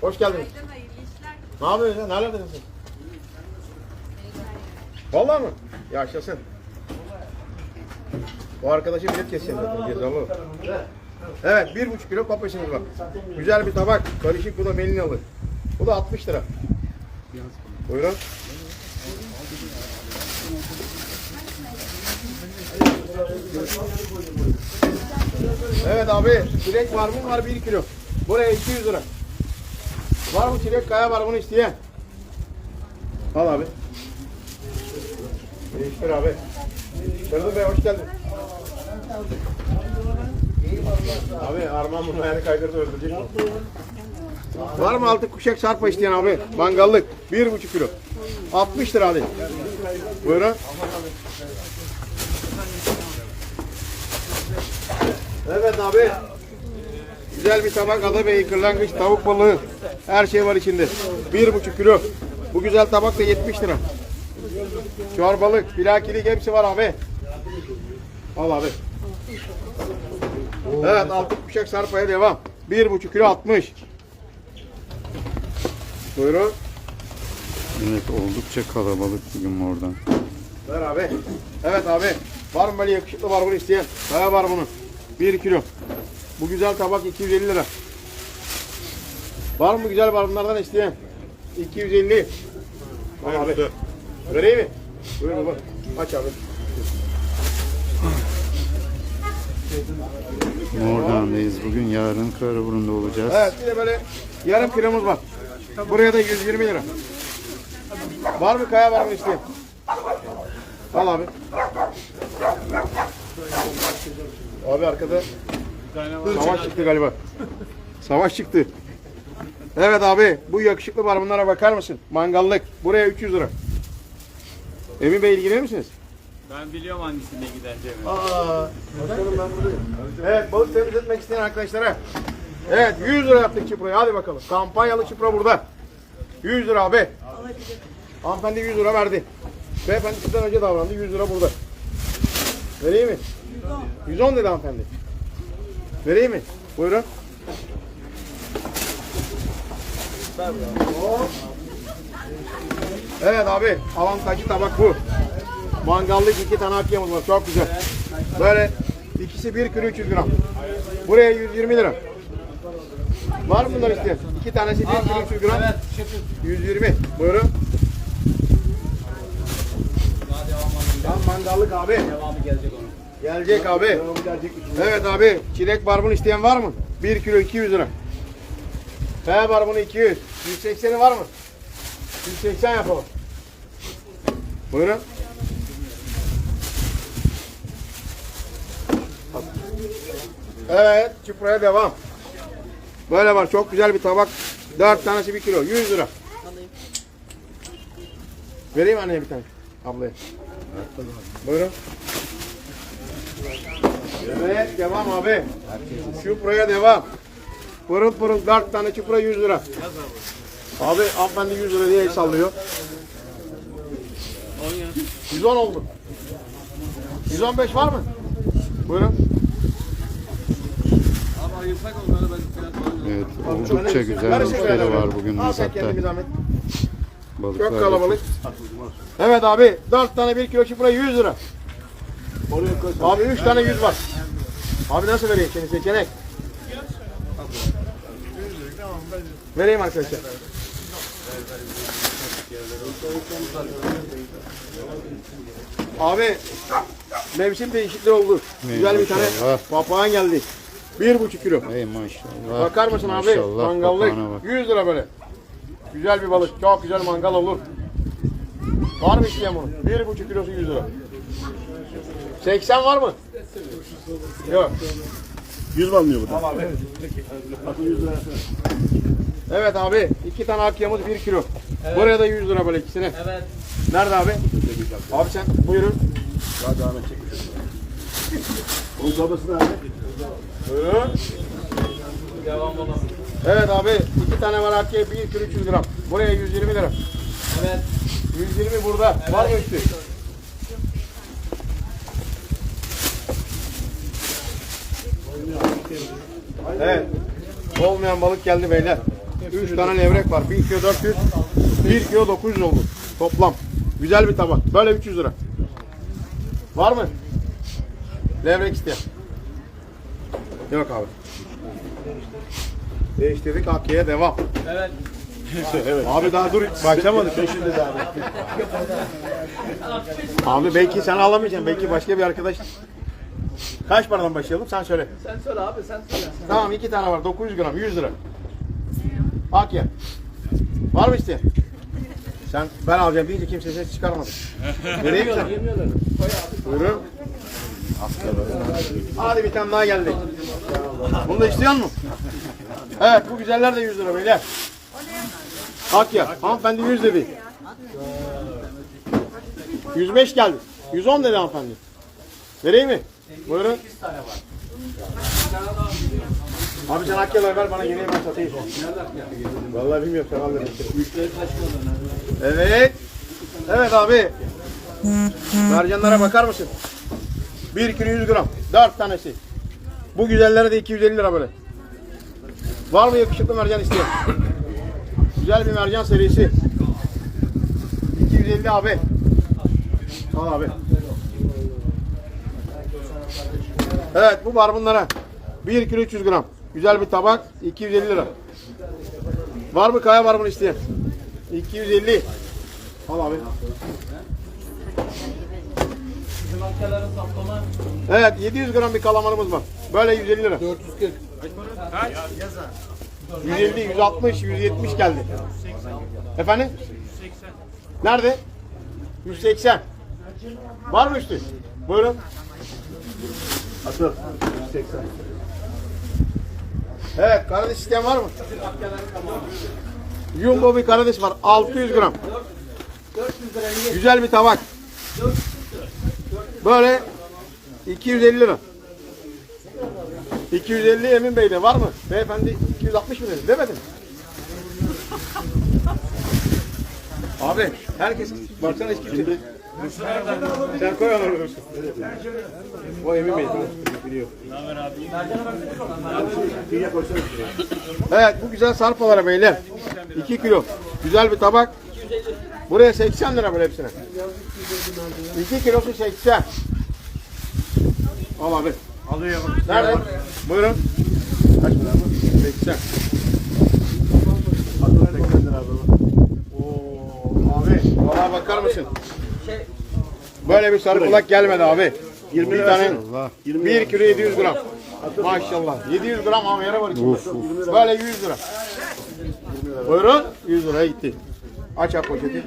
Hoş geldiniz. Ne yapıyorsun sen? Nerelerdesin sen? Vallahi mı? Yaşasın. Bu arkadaşı bilet keseceğim. Evet, bir buçuk kilo papaşımız var. Güzel bir tabak. Karışık bu da melinalı. Bu da 60 lira. Buyurun. Evet abi, çilek var mı? Var 1 kilo. Buraya 200 lira. Var mı çilek kaya var bunu isteyen? Al abi. Değiştir abi. Ferdun Bey hoş geldin. Abi Arman bunu ayağını kaydırdı öldürecek? Var mı altı kuşak sarpa isteyen abi? Mangallık. Bir buçuk kilo. 60 lira hadi. Buyurun. Evet abi. Güzel bir tabak Adabey kırlangıç tavuk balığı. Her şey var içinde. Bir buçuk kilo. Bu güzel tabak da 70 lira. Çorbalık, pilakilik hepsi var abi. Al abi. Evet altı kuşak sarpaya devam. Bir buçuk kilo 60. Buyurun. Evet oldukça kalabalık bugün oradan. Ver abi. Evet abi. Var mı böyle yakışıklı var bunu isteyen? Kaya var bunun. 1 kilo. Bu güzel tabak 250 lira. Var mı güzel var bunlardan isteyen? 250. Al abi. Vereyim mi? Buyur baba. Aç abi. Mordan'dayız bugün. Yarın Karaburun'da olacağız. Evet bir de böyle yarım kilomuz var. Buraya da 120 lira. Var mı kaya var mı isteyen? Al abi. Abi arkada savaş çıktı galiba. Savaş çıktı. Evet abi bu yakışıklı var bunlara bakar mısın? Mangallık. Buraya 300 lira. Emin Bey ilgilenir misiniz? Ben biliyorum hangisine gideceğimi. Aa, bakalım ben buradayım. Evet, balık temizletmek isteyen arkadaşlara. Evet, 100 lira yaptık çiproyu. Hadi bakalım. Kampanyalı çipro burada. 100 lira abi. Hanımefendi 100 lira verdi. Beyefendi sizden önce davrandı. 100 lira burada. Vereyim mi? 110 dedi hanımefendi. Vereyim mi? Buyurun. Evet abi, avantajlı tabak bu. Mangallık iki tane hakkımız var. Çok güzel. Böyle ikisi 1 kilo 300 gram. Buraya 120 lira. Var mı bunlar isteyen? İki tanesi 1 kilo 300 gram. 120. Buyurun. Tam mangallık abi. Devamı gelecek onun. Gelecek abi. Evet abi. Çilek barbun isteyen var mı? 1 kilo 200 lira. Kaya barbunu 200. 180'i var mı? 180 yapalım. Buyurun. Evet, çiproya devam. Böyle var, çok güzel bir tabak. 4 tanesi 1 kilo, 100 lira. Vereyim anneye bir tane, ablaya. Buyurun. Evet, devam abi. Çiproya devam. Pırıl pırıl 4 tane çipra 100 lira. Abi, hanımefendi 100 lira diye el sallıyor. 110 oldu. 115 var mı? Buyurun. Evet oldukça güzel müşteri var bugün zahmet. Balıklar Çok kalabalık. Evet abi 4 tane 1 kilo çipura 100 lira. Abi 3 tane 100 var. Abi nasıl vereyim seni seçenek? Vereyim arkadaşlar. Abi mevsim değişikliği oldu. Güzel bir tane maşallah. papağan geldi. 1,5 kilo. Ey maşallah. Bakar mısın abi? Maşallah, Mangallık. papağana bak. 100 lira böyle. Güzel bir balık. Çok güzel mangal olur. Var mı isteyen bunu? 1,5 kilosu 100 lira. 80 var mı? Yok. 100 var mı bu? Tamam abi. Evet abi. iki tane akyamız 1 kilo. Buraya da 100 lira böyle ikisine. Evet. Nerede abi? Abi sen buyurun. Onun tabası nerede? Buyurun. Devam olalım. Evet abi. iki tane var akya 1 kilo 300 gram. Buraya 120 lira. Evet. 120 burada. Var mı üstü? Evet. Olmayan balık geldi beyler. 3 tane levrek var. 1 kilo 400, 1 kilo 900 oldu. Toplam. Güzel bir tabak. Böyle 300 lira. Var mı? Levrek isteyen. Yok abi. Değiştirdik Hakkı'ya devam. Evet. Abi daha dur başlamadık. Peşinde daha. Abi belki sen alamayacaksın. Belki başka bir arkadaş. Kaç paradan başlayalım? Sen söyle. Sen söyle abi sen söyle. Tamam iki tane var. 900 gram. 100 lira. Akya. Var mı isteyen? Sen ben alacağım deyince kimse ses çıkarmadı. Nereye gideceksin? Yemiyorlar. Buyurun. Hadi bir tane daha geldi. Bunu da isteyen mi? Evet bu güzeller de 100 lira beyler. Akya. Hanımefendi 100 dedi. 105 geldi. 110 dedi hanımefendi. Vereyim mi? Buyurun. Abi sen Akya'ları ver bana yeni ben satayım. Vallahi bilmiyorum sen al dedim. Evet. Evet abi. Mercanlara bakar mısın? 1 kilo 100 gram. 4 tanesi. Bu güzellere de 250 lira böyle. Var mı yakışıklı mercan isteyen? Güzel bir mercan serisi. 250 abi. Al abi. Evet bu var bunlara. 1 kilo 300 gram. Güzel bir tabak. 250 lira. Var mı kaya mı isteyen? 250. Al abi. Evet 700 gram bir kalamarımız var. Böyle 150 lira. 440. 150, 160, 170 geldi. Efendim? 180. Nerede? 180. Var mı üstü? Buyurun. Atıl. 180. Evet, kardeş isteyen var mı? Jumbo bir kardeş var. 600 gram. Güzel bir tabak. Böyle 250 lira. 250 Emin Bey'de var mı? Beyefendi 260 mı dedi? Demedim. Abi herkes baksana hiç kimse. Sen koy onu. O Emin tamam. Biliyor. Evet bu güzel sarpalara beyler. 2 kilo. Güzel bir tabak. Buraya 80 lira böyle hepsine. 2 kilosu 80. Al abi. Alıyor. Nerede? Buyurun. Kaç para bu? 80. Atıl 80 lira abi. Oo, abi valla bakar mısın? Böyle bir sarı kulak gelmedi abi. 20 bir tane versene. 20 lira. 1 kilo 700 gram. Maşallah. 700 gram amyara var içinde. Böyle 100 lira. Buyurun. 100 liraya gitti. Aç abi poşeti.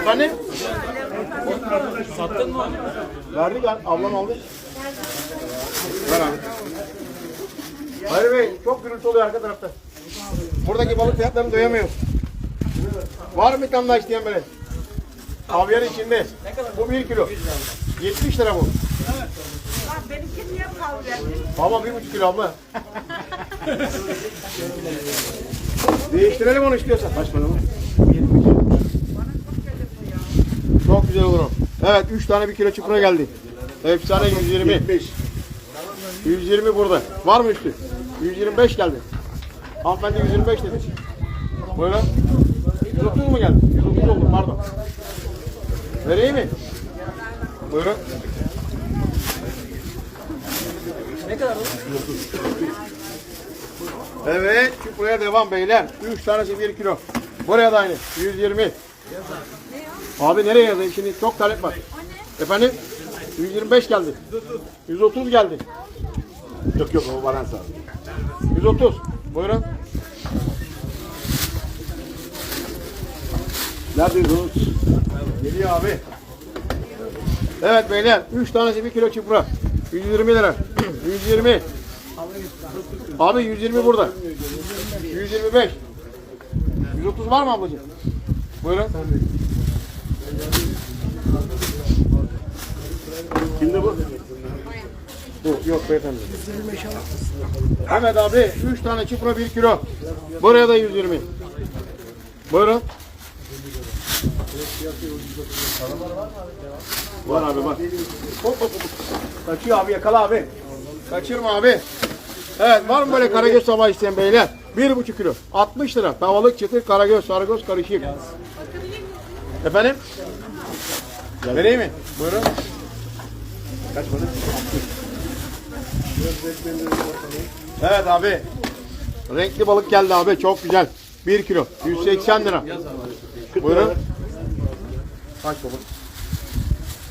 Efendim? Sattın mı? Verdik. Ablam aldı. Ver abi. Hayır Bey çok gürültü oluyor arka tarafta. Buradaki balık fiyatlarını doyamıyoruz. Var mı bir tane daha isteyen böyle? Havyar içinde. Bu 1 kilo. 70 lira bu. Bak benimki niye pahalı Ama bir buçuk kilo abla. Değiştirelim onu istiyorsan. Bu? Çok güzel olur o. Evet 3 tane 1 kilo çupra geldi. Efsane 120. 75. 120 burada. Var mı üstü? 125 geldi. Hanımefendi 125 dedi. Buyurun. 130 mu geldi? 130 oldu pardon. Vereyim mi? Buyurun. Ne kadar o? Evet, çupraya devam beyler. 3 tanesi 1 kilo. Buraya da aynı. 120. Abi nereye yazayım şimdi? Çok talep var. Efendim? 125 geldi. 130 geldi. Yok yok o bana sağ. 130. Buyurun. Neredeyiz oğlum? Geliyor abi. Evet beyler. 3 tanesi 1 kilo çupra. 120 lira. 120. Abi 120 burada. 125. 130 var mı ablacığım? Buyurun. Kimde bu? Bu yok beyefendi. Evet abi 3 tane çupra 1 kilo. Buraya da 120. Buyurun. Var abi bak. Hop hop hop. Kaçıyor abi yakala abi. Kaçırma abi. Evet var mı böyle karagöz sabah isteyen beyler? Bir buçuk kilo. 60 lira. Tavalık, çıtır, karagöz, sarıgöz karışık. Efendim? Vereyim mi? Buyurun. Kaç para? Evet abi. Renkli balık geldi abi. Çok güzel. 1 kilo. 180 lira. Buyurun. Kaç?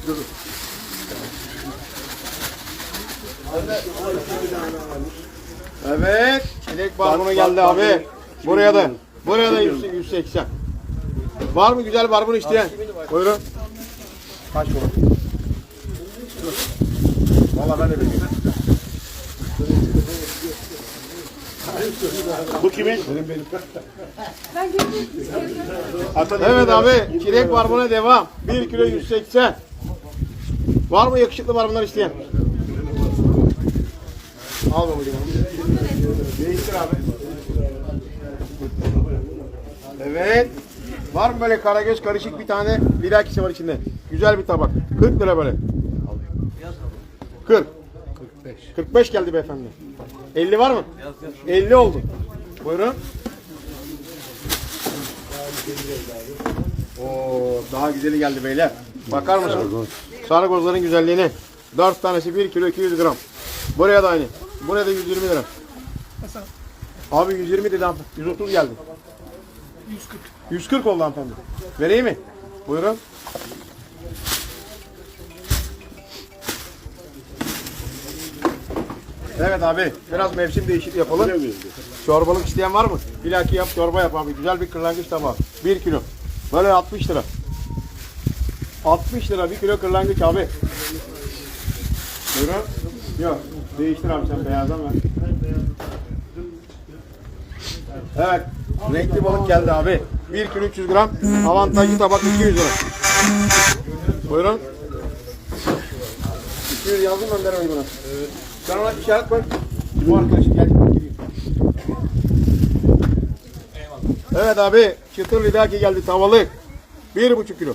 Dur. Evet. Çilek barbunu geldi abi. Buraya da. Buraya da 100 180. Var mı güzel barbun isteyen? Buyurun. Kaç baba? Dur. Vallahi ben de bilmiyorum. Bu kimin? Atan Evet abi. Çilek barbuna devam. 1 kilo 180. Var mı yakışıklı barbunlar isteyen? Al babacığım. Değiştir abi. Evet. Var mı böyle karagöz karışık bir tane lidakisi var içinde. Güzel bir tabak. 40 lira böyle. 40. 45. 45 geldi beyefendi. 50 var mı? 50 oldu. Buyurun. Oo, daha güzeli geldi beyler. Bakar mısın? Sarıgozların güzelliğine. 4 tanesi 1 kilo 200 gram. Buraya da aynı. Buraya da 120 lira. Abi 120 dedi hanımefendi. 130 geldi. 140. 140 oldu hanımefendi. Vereyim mi? Buyurun. Evet abi biraz mevsim değişikliği yapalım. Çorbalık isteyen var mı? Bilaki yap çorba yap abi. Güzel bir kırlangıç tabağı. 1 kilo. Böyle 60 lira. 60 lira 1 kilo kırlangıç abi. Buyurun. Yok. Değiştir abi sen beyazdan ver. Evet. Renkli balık geldi abi. 1 kilo 300 gram. Avantajlı tabak 200 lira. Buyurun. 200 yazdım ben Beray buna. Evet. Sen ona işaret koy. Bu arkadaşım gel. gireyim. Evet abi. Çıtır lidaki geldi tavalık. 1,5 kilo.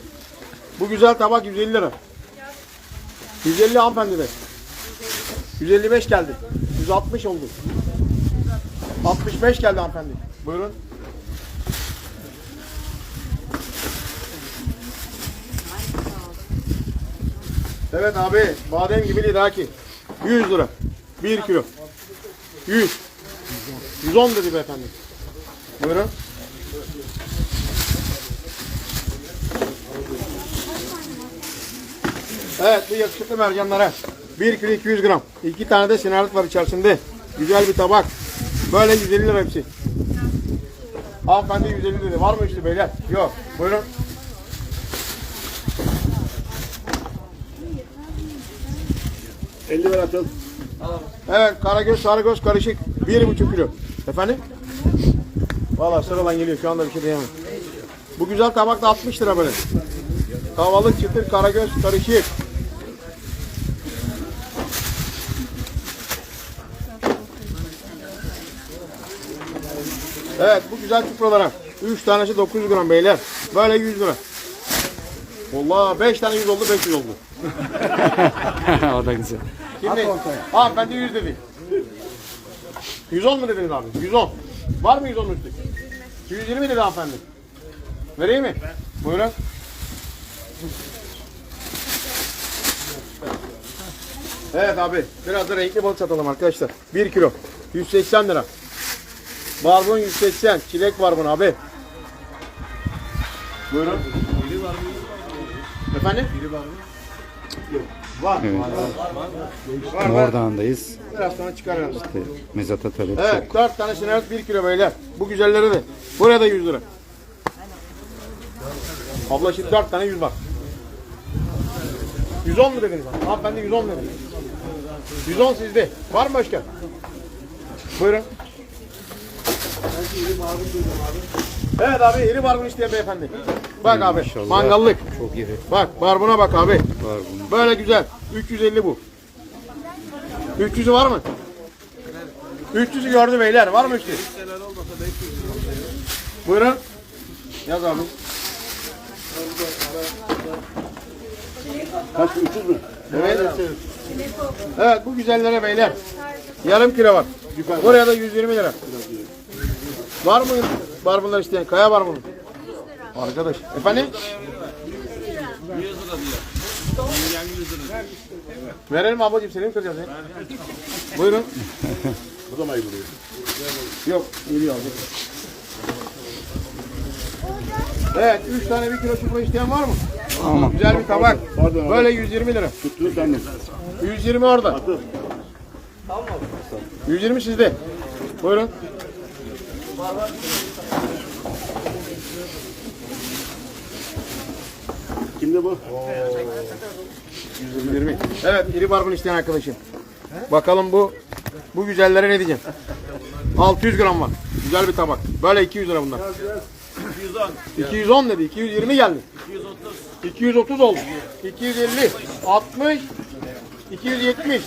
Bu güzel tabak 150 lira. 150 hanımefendi de. 155 geldi. 160 oldu. 65 geldi hanımefendi. Buyurun. Evet abi. Badem gibi lidaki. 100 lira. 1 kilo. 100. 110 dedi beyefendi. Buyurun. Evet bu yakışıklı mercanlara 1 kilo 200 gram. 2 tane de sinarit var içerisinde. Güzel bir tabak. Böyle 150 lira hepsi. Hanımefendi 150 dedi. Var mı işte beyler? Yok. Buyurun. 50 ver atıl. Evet karagöz sarıgöz karışık. 1,5 kilo. Efendim? Valla sıralan geliyor şu anda bir şey diyemem. Bu güzel tabak da 60 lira böyle. Tavalık çıtır karagöz karışık. Evet bu güzel çupralara. 3 tanesi 900 gram beyler. Böyle 100 lira. Vallahi 5 tane 100 oldu 500 oldu. o da güzel. Şimdi hanımefendi 100 dedi. 110 mu dediniz abi? 110. Var mı 110 üstü? 120 dedi hanımefendi. Vereyim mi? Buyurun. Evet abi biraz da renkli balık satalım arkadaşlar. 1 kilo 180 lira. Barbun 180. Çilek barbun abi. Buyurun. Efendim? Var. Evet. Var var. Mordan'dayız. Biraz sonra çıkarırız. İşte mezata talep Evet, çok. 4 tane sinarit 1 kilo beyler. Bu güzelleri de. Buraya da 100 lira. Abla şimdi 4 tane 100 var. 110 mu dediniz? Hanımefendi 110 dedi. 110 sizde. Var mı başka? Buyurun. Evet abi iri barbun isteyen beyefendi. Bak abi Maşallah. mangallık. Çok iri. Bak barbuna bak abi. Var bunun. Böyle güzel. 350 bu. 300'ü var mı? 300'ü gördü beyler. Var mı 300? Buyurun. Yaz abi. Kaç? 300 mü? Evet. Evet bu güzellere beyler. Yarım kilo var. Buraya da 120 lira. Var mı barbunlar isteyen? Kaya var bunun. Arkadaş. Efendim? 100 lira diyor. Verelim ablacığım seni mi kıracağız? Buyurun. Bu da mı ayrılıyor? Yok, geliyor abi. Evet, 3 tane 1 kilo çupra isteyen var mı? Tamam. Güzel bir tabak. Pardon. Böyle 120 lira. Tuttu sen de. 120 orada. Atıl. 120 sizde. Buyurun. Kimde bu? 120. Evet, iri barbun isteyen arkadaşım. Bakalım bu bu güzellere ne diyeceğim? 600 gram var. Güzel bir tabak. Böyle 200 lira bunlar. 210. 210 dedi. 220 geldi. 230. 230 oldu. 250, 60, 270,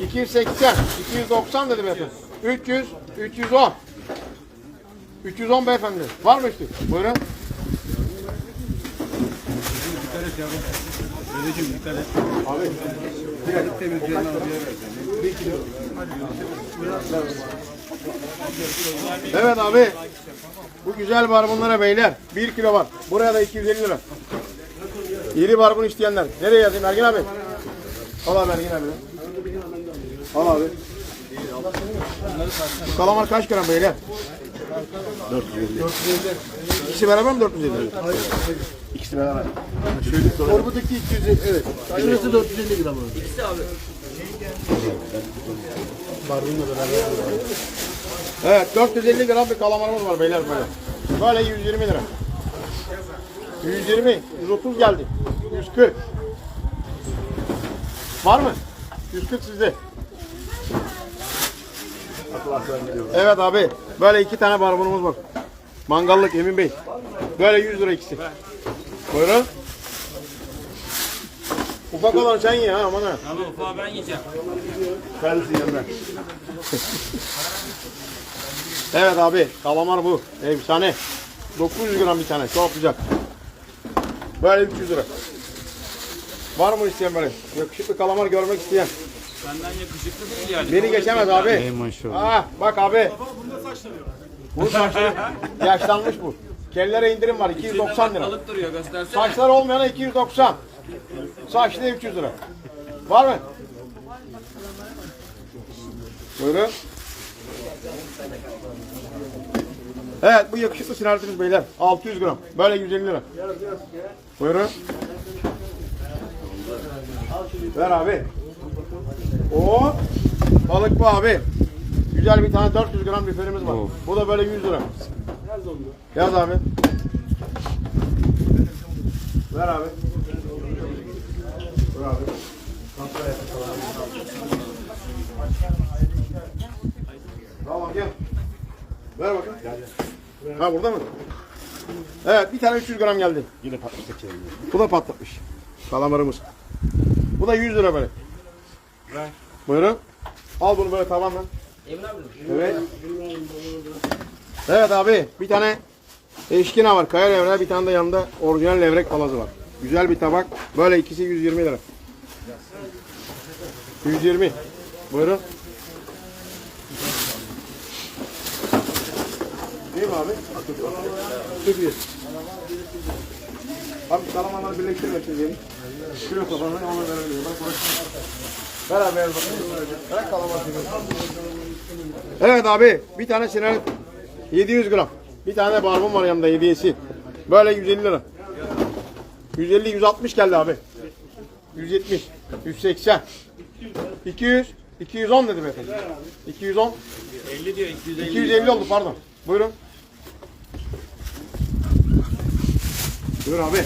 280, 290 dedi beyefendi. 300, 310. 310 beyefendi. Var mı üstü? Buyurun. Evet abi. Bu güzel barbunlara beyler. 1 kilo var. Buraya da 250 lira. İri barbun isteyenler. Nereye yazayım Ergin abi? Al abi Ergin abi. Al abi. Kalamar kaç gram beyler? 450. İkisi beraber mi 450? İkisi beraber. Orbudaki 250 evet. Şurası 450 gram. Evet 450 gram bir kalamarımız var beyler böyle. Böyle 120 lira. 120, 130 geldi. 140. Var mı? 140 sizde. Evet abi. Böyle iki tane barbunumuz var. Mangallık Emin Bey. Böyle 100 lira ikisi. Buyurun. Ufak olan sen ye ha aman ha. Abi ufağı ben yiyeceğim. Kendisi yanında. Evet abi kalamar bu. Efsane. 900 gram bir tane. Çok güzel. Böyle 300 lira. Var mı isteyen böyle? Yakışıklı kalamar görmek isteyen. Benden yakışıklı değil yani. Beni geçemez abi. Ey maşallah. Aa, bak abi. Bu saçları yaşlanmış bu. Kellere indirim var 290 lira. Balık duruyor göstersene. Saçlar olmayana 290. Saçlı 300 lira. Var mı? Buyurun. Evet bu yakışıklı sinertimiz beyler. 600 gram. Böyle 150 lira. Buyurun. Ver abi. O balık bu abi. Güzel bir tane 400 gram biberimiz var. Of. Bu da böyle 100 lira. Yaz abi. Ver abi. Ver abi. Tamam gel. Ver bakalım. Ha burada mı? Evet bir tane 300 gram geldi. Yine patlayacak çevirme. Bu da patlatmış. Kalamarımız. Bu da 100 lira böyle. Buyurun. Al bunu böyle tamamen. Abi. Evet. Evet abi bir tane eşkina var. Kaya levre bir tane de yanında orijinal levrek palazı var. Güzel bir tabak. Böyle ikisi 120 lira. 120. Buyurun. Değil mi abi? Süper. Abi kalamanları birleştirme şimdi. Şuraya kafanı onu verebilirim. Bak burası. Kalamar Evet abi bir tane sinek 700 gram. Bir tane de barbun var yanında hediyesi. Böyle 150 lira. 150 160 geldi abi. 170 180 200 210 dedi beyefendi. 210 50 diyor 250. 250 oldu pardon. Buyurun. Buyur abi.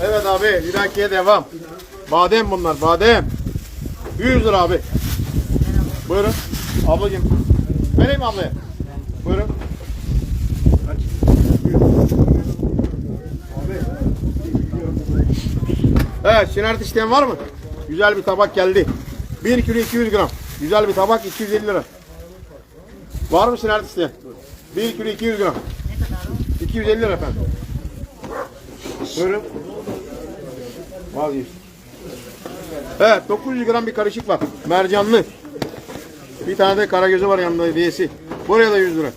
Evet abi bir dahakiye devam. Badem bunlar badem. 100 lira abi. Buyurun. Ablacığım. Vereyim ablaya? Buyurun. Evet sinert isteyen var mı? Güzel bir tabak geldi. 1 kilo 200 gram. Güzel bir tabak 250 lira. Var mı sinert isteyen? 1 kilo 200 gram. 250 lira efendim. Buyurun. Vazgeçtik. Evet 900 gram bir karışık var. Mercanlı. Bir tane de karagözü var yanında hediyesi. Buraya da 100 lira.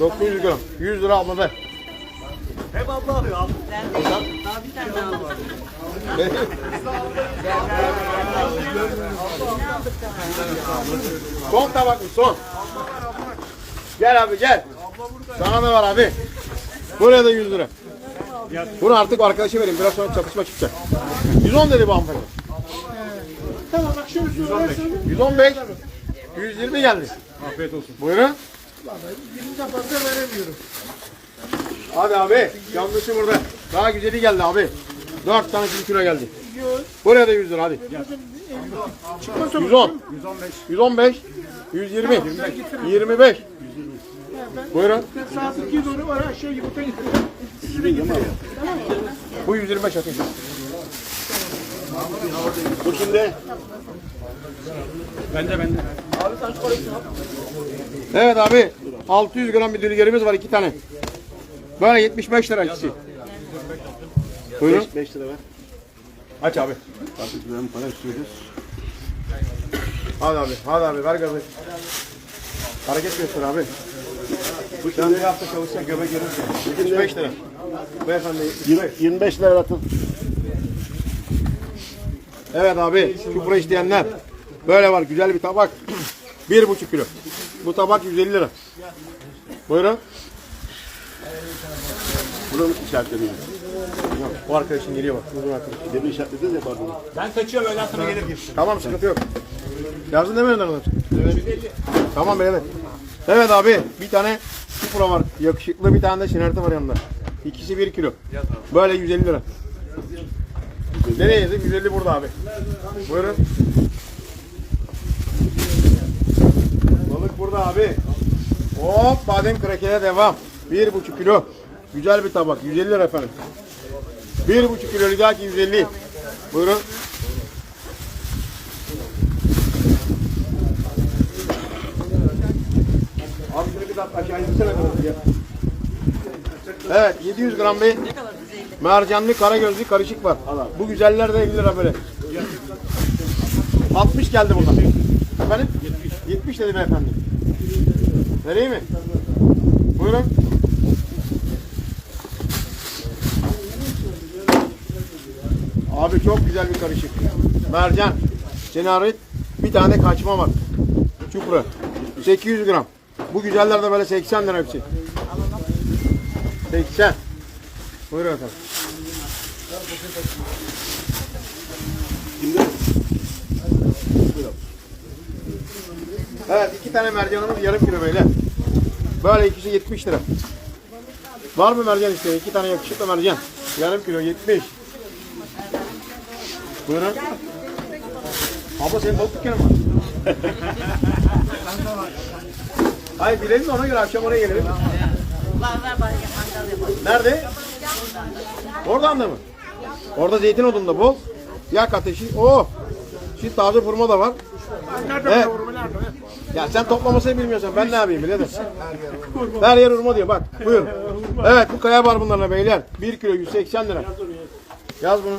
900 gram. 100 lira ablada. Hep abla arıyor abi. Son tabak mı? Son. Gel abi gel. Sana da var abi. Buraya da 100 lira. Bunu artık arkadaşa vereyim. Biraz sonra çatışma çıkacak. 110 dedi bu hanımefendi. Tamam şöyle söylüyorsun. 115. 120 geldi. Afiyet olsun. Buyurun. Birinden fazla veremiyorum. Hadi abi. Yanlışı burada. Daha güzeli geldi abi. 4 tane 1 kilo geldi. Buraya da 100 lira hadi. 110. 115. 115. 120. 25. Buyurun. Saat 2 doğru var aşağı yumurta getiriyor. 100 lira yeme Bu 125 atayım. Bu şimdi Bende bende. Evet abi. 600 gram bir dülgerimiz var iki tane. Böyle 75 lira ikisi. Buyurun. 5, 5 lira ver. Aç abi. Artık gram para istiyoruz. Hadi abi. Hadi abi ver gazı. Hareket göster abi. Bu sen bir hafta çalışsan göbek görürsün. 75 lira. Beyefendi 20, 25 lira atın. Evet abi, çupra isteyenler. Böyle var, güzel bir tabak. Bir buçuk kilo. Bu tabak 150 lira. Buyurun. Bunun işaretleniyor. Yok, o arkadaşın geliyor bak. Uzun arkadaş. Demin işaretlediniz ya pardon. Ben kaçıyorum öğleden sonra gelir. Tamam, sıkıntı yok. Yazdın değil mi önden alır? Tamam beyler. Evet abi, bir tane çupra var. Yakışıklı bir tane de şinerti var yanında. İkisi bir kilo. Böyle 150 lira. Nereye yazayım? 150 burada abi. Buyurun. Balık burada abi. Hop badem krakere devam. Bir buçuk kilo. Güzel bir tabak. 150 lira efendim. Bir buçuk kilo lidaki 150. Buyurun. Abi şöyle bir dakika aşağı indirsene kadar. Evet 700 gram bir mercanlı karagözlü karışık var. Bu güzeller de 50 lira böyle. 60 geldi bundan. Efendim? 70 dedim efendim. Vereyim mi? Buyurun. Abi çok güzel bir karışık. Mercan, senarit, bir tane kaçma var. Çupra. 800 gram. Bu güzeller de böyle 80 lira hepsi. 80. Buyurun efendim. Şimdi Evet iki tane mercanımız yarım kilo böyle. Böyle ikisi 70 lira. Var mı mercan isteyen? İki tane yakışıklı mercan. Yarım kilo 70. Buyurun. Abla senin balık dükkanın var. Hayır bilelim de ona göre akşam oraya gelelim. Var var var. Mangal yapalım. Nerede? Oradan da mı? Orada zeytin odunda bol. Yak ateşi. Oh. Şimdi taze hurma da var. Evet. Ya sen toplamasını bilmiyorsan ben ne yapayım birader? Her yer hurma diyor bak. Buyur. Evet bu kaya var bunlarla beyler. 1 kilo 180 lira. Yaz bunu.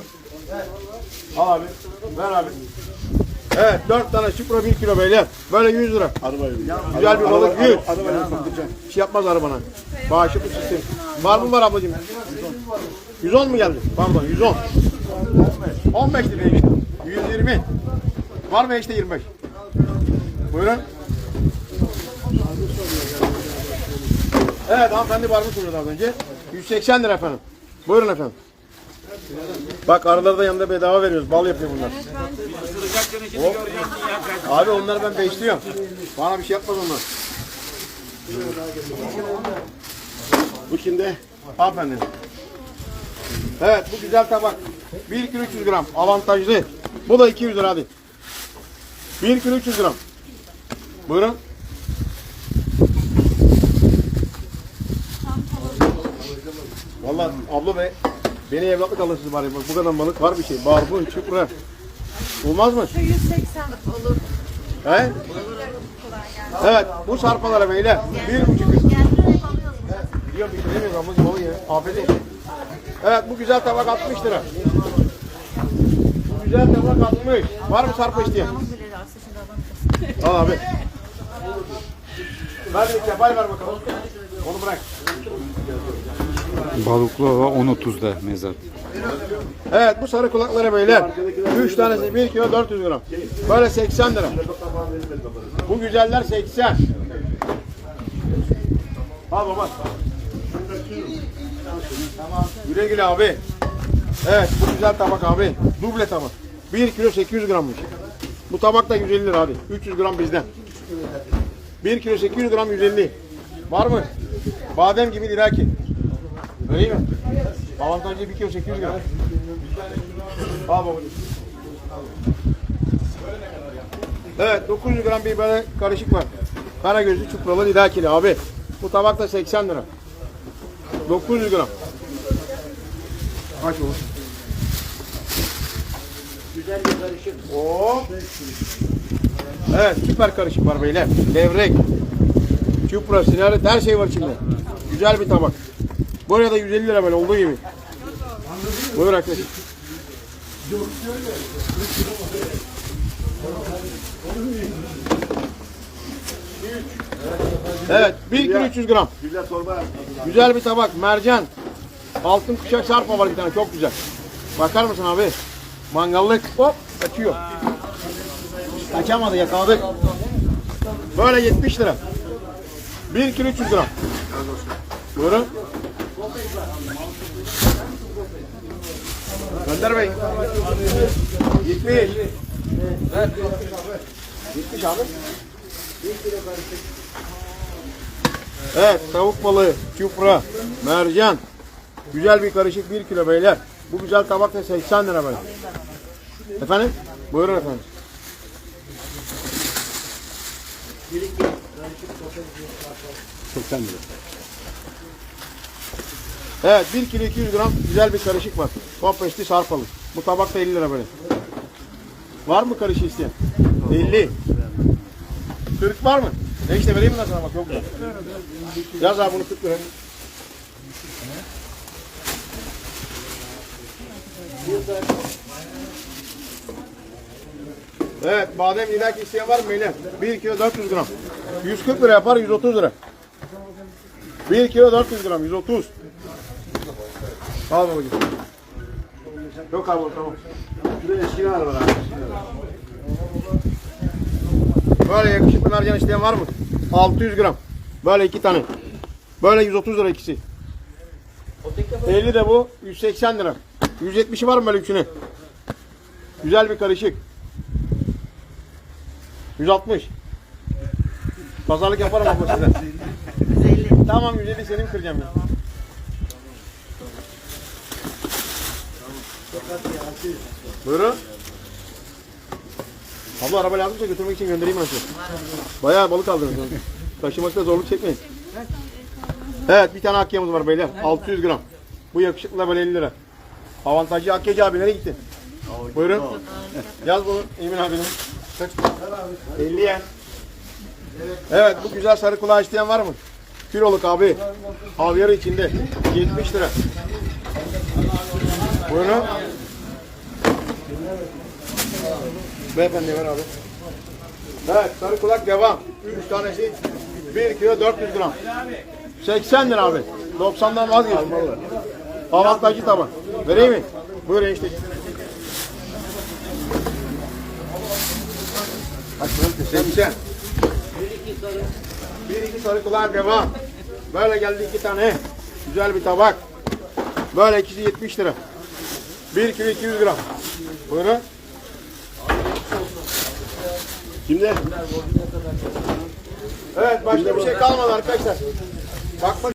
Al abi. Ver abi. Evet 4 tane çupra 1 kilo beyler. Böyle 100 lira. arabayı. Güzel bir balık 100. Arabayı Bir şey yapmaz arabana. Bağışıklık sistemi. Var mı var ablacığım? 110 mu geldi? Pardon 110. 15 lira işte. 120. Var mı işte 25? Buyurun. Evet hanımefendi var mı soruyordu az önce? 180 lira efendim. Buyurun efendim. Bak aralarda yanında bedava veriyoruz. Bal yapıyor bunlar. Ya. Abi onları ben besliyorum. Bana bir şey yapmaz onlar. Bu şimdi Hanımefendi. Evet bu güzel tabak. 1 kilo 300 gram. Avantajlı. Bu da 200 lira hadi. 1 kilo 300 gram. Buyurun. Vallahi abla be beni evlatlık alırsınız bari. Bu kadar balık var bir şey. Barbun, çupra. Olmaz mı? 180 olur. He? Evet bu sarpalara beyler. Bir buçuk alıyoruz. Biliyorum bir şey ya. Afiyet olsun. Evet bu güzel tabak 60 lira. güzel tabak atmış. Var mı sarpa isteyen? Al abi. Ver bir kefal ver bakalım. Onu bırak. Balıklı ova 10.30'da mezat. Evet bu sarı kulakları beyler. 3 tanesi 1 kilo 400 gram. Böyle 80 lira. Bu güzeller 80. Al baba. Güle güle abi. Evet bu güzel tabak abi. Duble tabak. 1 kilo 800 grammış. Bu tabak da 150 lira hadi. 300 gram bizden. 1 kilo 800 gram 150. Var mı? Badem gibi diraki. Öyle mi? Avantajlı 1 kilo 800 gram. Al babacığım. Evet 900 gram bir böyle karışık var. Kara gözlü çupralı lidakili abi. Bu tabak da 80 lira. 900 gram. Kaç olur? Güzel bir karışık. Oo. Evet süper karışık var beyler. Levrek. Çupra, sinaret her şey var içinde. Güzel bir tabak. Bu arada 150 lira böyle olduğu gibi. Buyur arkadaşım. Evet 1 kilo 300 gram. Güzel bir tabak. Mercan. Altın kuşak sarpa var bir tane çok güzel. Bakar mısın abi? Mangallık hop kaçıyor. Kaçamadı yakaladık. Böyle 70 lira. 1 kilo 300 gram. Buyurun. Gönder Bey. 70. 70 abi. Evet tavuk balığı, çupra, mercan. Güzel bir karışık 1 kilo beyler. Bu güzel tabak da 80 lira böyle. Efendim? Buyurun efendim. Evet 1 kilo 200 gram güzel bir karışık var. Kompresli sarpalı. Bu tabak da 50 lira böyle. Var mı karışık isteyen? 50. 40 var mı? Ne işte vereyim mi sana bak yok güzel. Yaz abi bunu 40 lira. Evet badem lidak isteyen var mı beyler? 1 kilo 400 gram. 140 lira yapar 130 lira. 1 kilo 400 gram 130. Al babacığım. Yok abi tamam. Şurada eski var var abi. Böyle yakışıklı mercan isteyen var mı? 600 gram. Böyle iki tane. Böyle 130 lira ikisi. 50 de bu. 180 lira. 170'i var mı böyle üçünü? Güzel bir karışık. 160. Pazarlık yaparım abla size. Tamam 150 senin kıracağım ya. Buyurun. Abla araba lazımsa götürmek için göndereyim ben size. Bayağı balık aldınız. Taşımakta zorluk çekmeyin. Evet bir tane akyamız var beyler. 600 gram. Bu yakışıklı böyle 50 lira. Avantajlı akyacı abi nereye gitti? Buyurun. Yaz bunu Emin abinin. Kaç? 50 yen. Evet bu güzel sarı kulağı isteyen var mı? Kiloluk abi. Havyarı içinde. 70 lira. Buyurun. Beyefendi ver abi. Evet sarı kulak devam. 3 tanesi 1 kilo 400 gram. 80 lira abi. 90'dan vazgeç. Avantajlı tabak. Vereyim mi? Buyur enişte. Lira? 80. Bir iki sarı kulak devam. Böyle geldi iki tane. Güzel bir tabak. Böyle ikisi 70 lira. 1 kilo 200 gram. Buyurun. Şimdi Evet başka bir şey kalmadı arkadaşlar. Bakma